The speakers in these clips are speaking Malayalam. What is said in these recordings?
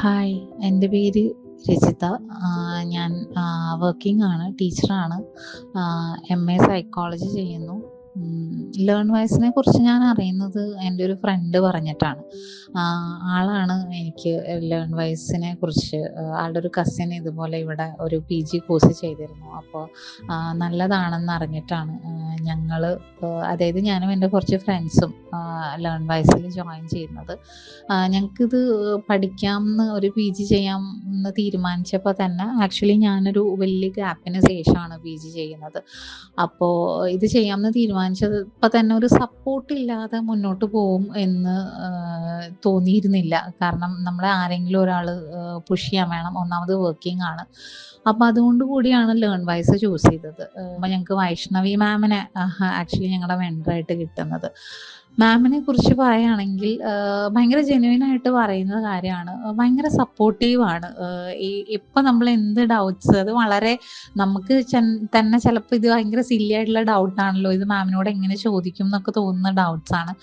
ഹായ് എന്റെ പേര് രചിത. ഞാൻ വർക്കിംഗ് ആണ് ടീച്ചറാണ് എം എ സൈക്കോളജി ചെയ്യുന്നു. ലേൺ വൈസിനെ കുറിച്ച് ഞാൻ അറിയുന്നത് എന്റെ ഒരു ഫ്രണ്ട് പറഞ്ഞിട്ടാണ്. ആളാണ് എനിക്ക് ലേൺ വൈസിനെ കുറിച്ച് ആളുടെ ഒരു കസിൻ ഇതുപോലെ ഇവിടെ ഒരു പി ജി കോഴ്സ് ചെയ്തിരുന്നു. അപ്പോൾ നല്ലതാണെന്ന് അറിഞ്ഞിട്ടാണ് ഞങ്ങൾ അതായത് ഞാനും എന്റെ കുറച്ച് ഫ്രണ്ട്സും ലേൺ വൈസിൽ ജോയിൻ ചെയ്യുന്നത്. ഞങ്ങൾക്കിത് പഠിക്കാമെന്ന് ഒരു പി ജി ചെയ്യാം എന്ന് തീരുമാനിച്ചപ്പോൾ തന്നെ ആക്ച്വലി ഞാനൊരു വലിയ ഗ്യാപ്പിന് ശേഷമാണ് പി ജി ചെയ്യുന്നത്. അപ്പോൾ ഇത് ചെയ്യാമെന്ന് തീരുമാനിച്ചപ്പോൾ തന്നെ ഒരു സപ്പോർട്ട് ഇല്ലാതെ മുന്നോട്ട് പോകും എന്ന് തോന്നിയിരുന്നില്ല. കാരണം നമ്മളെ ആരെങ്കിലും ഒരാൾ പുഷ് ചെയ്യാൻ വേണം. ഒന്നാമത് വർക്കിംഗ് ആണ്. അപ്പോൾ അതുകൊണ്ട് കൂടിയാണ് ലേൺ വൈസ് ചൂസ് ചെയ്തത്. അപ്പോൾ ഞങ്ങൾക്ക് വൈഷ്ണവി മാമിനെ ആക്ച്വലി ഞങ്ങളുടെ മെന്ററായിട്ട് കിട്ടുന്നത്. മാമിനെ കുറിച്ച് പറയുകയാണെങ്കിൽ ഭയങ്കര ജെന്യൂൻ ആയിട്ട് പറയുന്ന കാര്യമാണ്. ഭയങ്കര സപ്പോർട്ടീവാണ് ഇപ്പം നമ്മൾ എന്ത് ഡൗട്ട്സ് അത് വളരെ നമുക്ക് തന്നെ ചിലപ്പോൾ ഇത് ഭയങ്കര സില്ലി ആയിട്ടുള്ള ഡൗട്ടാണല്ലോ ഇത് മാമിനോട് എങ്ങനെ ചോദിക്കും എന്നൊക്കെ തോന്നുന്ന ഡൗട്ട്സ് ആണ്.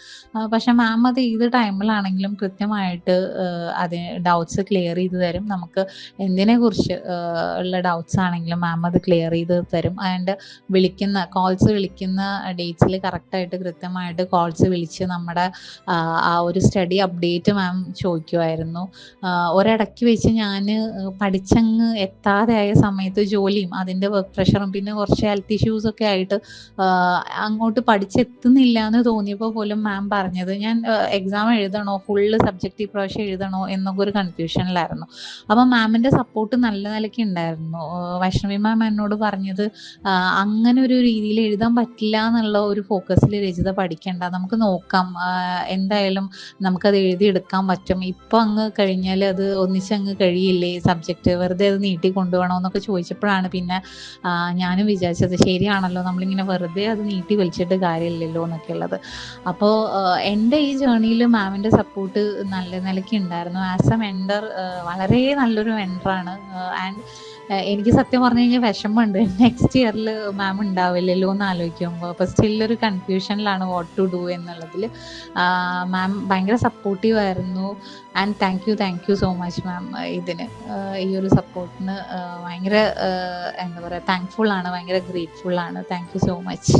പക്ഷെ മാം അത് ഏത് ടൈമിലാണെങ്കിലും കൃത്യമായിട്ട് അത് ഡൗട്ട്സ് ക്ലിയർ ചെയ്ത് തരും. നമുക്ക് എന്തിനെ കുറിച്ച് ഉള്ള ഡൗട്ട്സ് ആണെങ്കിലും മാം അത് ക്ലിയർ ചെയ്ത് തരും. ആൻഡ് വിളിക്കുന്ന കോൾസ് വിളിക്കുന്ന ഡേറ്റ്സിൽ കറക്റ്റായിട്ട് കൃത്യമായിട്ട് കോൾസ് വിളിച്ച് നമ്മുടെ ആ ഒരു സ്റ്റഡി അപ്ഡേറ്റ് മാം ചോദിക്കുമായിരുന്നു ഒരിടയ്ക്ക് വെച്ച് ഞാൻ പഠിച്ചങ്ങ് എത്താതെ ആയ സമയത്ത് ജോലിയും അതിന്റെ വർക്ക് പ്രഷറും പിന്നെ കുറച്ച് ഹെൽത്ത് ഇഷ്യൂസ് ഒക്കെ ആയിട്ട് അങ്ങോട്ട് പഠിച്ചെത്തുന്നില്ല എന്ന് തോന്നിയപ്പോൾ പോലും മാം പറഞ്ഞത് ഞാൻ എക്സാം എഴുതണോ? ഫുള്ള് സബ്ജക്റ്റ് ഇപ്രാവശ്യം എഴുതണോ? എന്നൊക്കെ ഒരു കൺഫ്യൂഷനിലായിരുന്നു അപ്പം മാമിന്റെ സപ്പോർട്ട് നല്ല നിലയ്ക്ക് ഉണ്ടായിരുന്നു. വൈഷ്ണവി മാം എന്നോട് പറഞ്ഞത് അങ്ങനെ ഒരു രീതിയിൽ എഴുതാൻ പറ്റില്ല എന്നുള്ള ഒരു ഫോക്കസിൽ രചിത പഠിക്കേണ്ട. നമുക്ക് നോക്കാം. എന്തായാലും നമുക്കത് എഴുതിയെടുക്കാൻ പറ്റും. ഇപ്പം അങ്ങ് കഴിഞ്ഞാൽ അത് ഒന്നിച്ചങ്ങ് കഴിയില്ലേ? സബ്ജക്റ്റ് വെറുതെ അത് നീട്ടി കൊണ്ടുപോകണോ എന്നൊക്കെ ചോദിച്ചപ്പോഴാണ് പിന്നെ ഞാനും വിചാരിച്ചത് ശരിയാണല്ലോ നമ്മളിങ്ങനെ വെറുതെ അത് നീട്ടി വലിച്ചിട്ട് കാര്യമില്ലല്ലോ എന്നൊക്കെ ഉള്ളത് അപ്പോൾ എന്റെ ഈ ജേണിയിൽ മാമിന്റെ സപ്പോർട്ട് നല്ല നിലയ്ക്ക് ഉണ്ടായിരുന്നു. ആസ് എ മെൻഡർ വളരെ നല്ലൊരു മെൻഡറാണ് ആൻഡ് എനിക്ക് സത്യം പറഞ്ഞു കഴിഞ്ഞാൽ വിഷമമുണ്ട്. നെക്സ്റ്റ് ഇയറിൽ മാം ഉണ്ടാവില്ലല്ലോ എന്ന് ആലോചിക്കുമ്പോൾ അപ്പോൾ സ്റ്റിൽ ഒരു കൺഫ്യൂഷനിലാണ് വാട്ട് ടു ഡു എന്നുള്ളതിൽ മാം ഭയങ്കര സപ്പോർട്ടീവ് ആയിരുന്നു. And thank you thank you so much ma'am ഇതിന്. ഈ ഒരു സപ്പോർട്ടിന് ഭയങ്കര എന്താ പറയുക താങ്ക്ഫുൾ ആണ് ഭയങ്കര ഗ്രേറ്റ്ഫുൾ ആണ്. Thank you so much